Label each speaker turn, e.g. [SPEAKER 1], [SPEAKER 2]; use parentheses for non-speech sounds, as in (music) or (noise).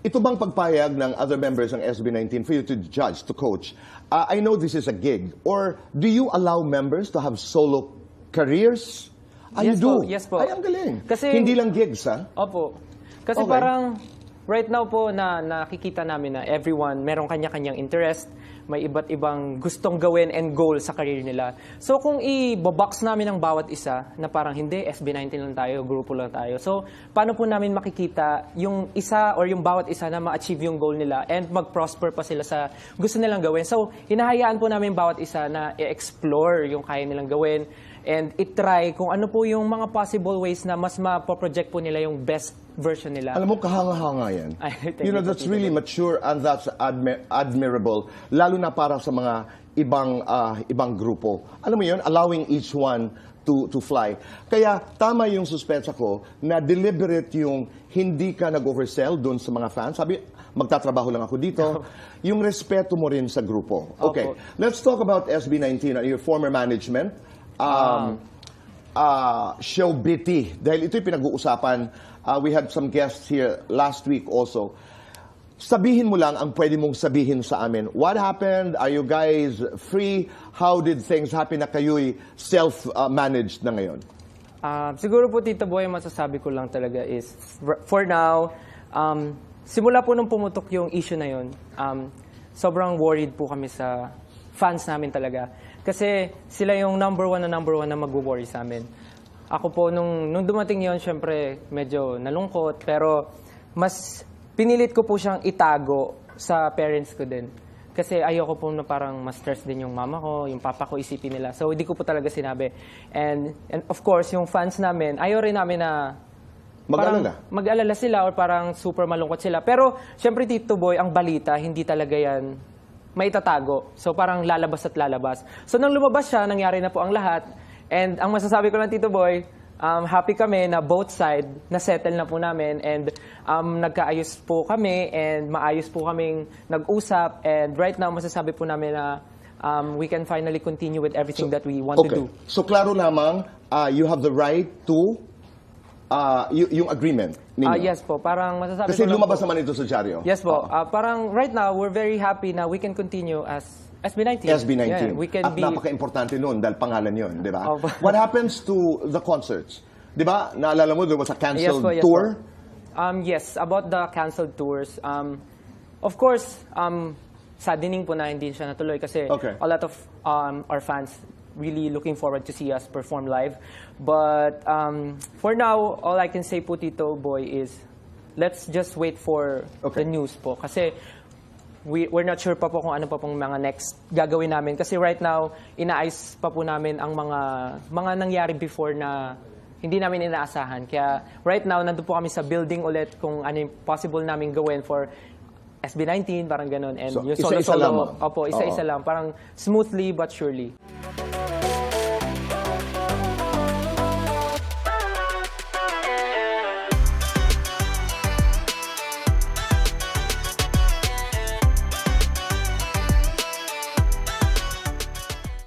[SPEAKER 1] Ito bang pagpayag ng other members ng SB19 for you to judge, to coach? Uh, I know this is a gig. Or do you allow members to have solo careers? Ah,
[SPEAKER 2] Yes
[SPEAKER 1] you do?
[SPEAKER 2] po, yes po.
[SPEAKER 1] Ay, ang galing.
[SPEAKER 2] Kasi-
[SPEAKER 1] Hindi lang gigs, ha?
[SPEAKER 2] Opo. Kasi
[SPEAKER 1] Okay.
[SPEAKER 2] parang right now po na nakikita namin na everyone merong kanya-kanyang interest, may iba't ibang gustong gawin and goal sa career nila. So kung i-box namin ang bawat isa na parang hindi, SB19 lang tayo, grupo lang tayo. So paano po namin makikita yung isa or yung bawat isa na ma-achieve yung goal nila and mag-prosper pa sila sa gusto nilang gawin. So hinahayaan po namin bawat isa na i-explore yung kaya nilang gawin and i-try kung ano po yung mga possible ways na mas ma-project po nila yung best version nila.
[SPEAKER 1] Alam mo, kahanga-hanga yan. (laughs)
[SPEAKER 2] Ay,
[SPEAKER 1] you know, that's really mature and that's admi- admirable. Lalo na para sa mga ibang ah, ibang grupo. Alam mo yun, allowing each one to to fly. Kaya tama yung suspensa ko na deliberate yung hindi ka nag-oversell doon sa mga fans. Sabi, magtatrabaho lang ako dito. (laughs) yung respeto mo rin sa grupo. Okay,
[SPEAKER 2] Opo.
[SPEAKER 1] let's talk about SB19 and your former management. Um, uh, show BT. Dahil ito'y pinag-uusapan. Uh, we had some guests here last week also. Sabihin mo lang ang pwede mong sabihin sa amin. What happened? Are you guys free? How did things happen na kayo'y self-managed na ngayon?
[SPEAKER 2] Ah, siguro po, Tito Boy, masasabi ko lang talaga is, for- for now, um, simula po nung pumutok yung issue na yun, um, sobrang worried po kami sa fans namin talaga. Kasi sila yung number one na number one na mag-worry sa amin. Ako po, nung, nung dumating yon syempre, medyo nalungkot, pero mas pinilit ko po siyang itago sa parents ko din. Kasi ayoko po na parang ma-stress din yung mama ko, yung papa ko isipin nila. So, hindi ko po talaga sinabi. And, and of course, yung fans namin, ayaw rin namin na
[SPEAKER 1] Mag-alala.
[SPEAKER 2] mag-alala sila or parang super malungkot sila. Pero, syempre, Tito Boy, ang balita, hindi talaga yan maitatago. So, parang lalabas at lalabas. So, nang lumabas siya, nangyari na po ang lahat. And ang masasabi ko lang, Tito Boy, um, happy kami na both side na-settle na po namin and um, nagkaayos po kami and maayos po kaming nag-usap and right now masasabi po namin na um, we can finally continue with everything that we want to
[SPEAKER 1] Okay.
[SPEAKER 2] do.
[SPEAKER 1] So klaro lamang, uh, you have the right to uh, y- yung agreement ninyo.
[SPEAKER 2] Ah, yes po, parang masasabi
[SPEAKER 1] Kasi
[SPEAKER 2] ko lang
[SPEAKER 1] lumabas
[SPEAKER 2] po-
[SPEAKER 1] naman ito sa dyaryo.
[SPEAKER 2] Yes po. Ah, parang right now, we're very happy na we can continue as SB19.
[SPEAKER 1] SB19.
[SPEAKER 2] Yeah, we can
[SPEAKER 1] At
[SPEAKER 2] be...
[SPEAKER 1] napaka-importante nun dahil pangalan yon, di ba?
[SPEAKER 2] Opo. (laughs)
[SPEAKER 1] What happens to the concerts? Di ba? Naalala mo, there was a
[SPEAKER 2] Yes
[SPEAKER 1] canceled
[SPEAKER 2] po, yes
[SPEAKER 1] tour.
[SPEAKER 2] po. Um, yes, about the canceled tours. Um, of course, um, saddening po na hindi siya natuloy kasi
[SPEAKER 1] Okay.
[SPEAKER 2] a lot of um, our fans really looking forward to see us perform live. But um, for now, all I can say po, Tito Boy, is let's just wait for
[SPEAKER 1] Okay.
[SPEAKER 2] the news po. Kasi we, we're not sure pa po kung ano pa pong mga next gagawin namin. Kasi right now, inaayos pa po namin ang mga, mga nangyari before na hindi namin inaasahan. Kaya right now, nandun po kami sa building ulit kung ano yung possible namin gawin for SB19, parang ganun. And
[SPEAKER 1] So,
[SPEAKER 2] yung
[SPEAKER 1] isa-isa
[SPEAKER 2] solo-solo, opo, isa-isa lang. Parang smoothly but surely.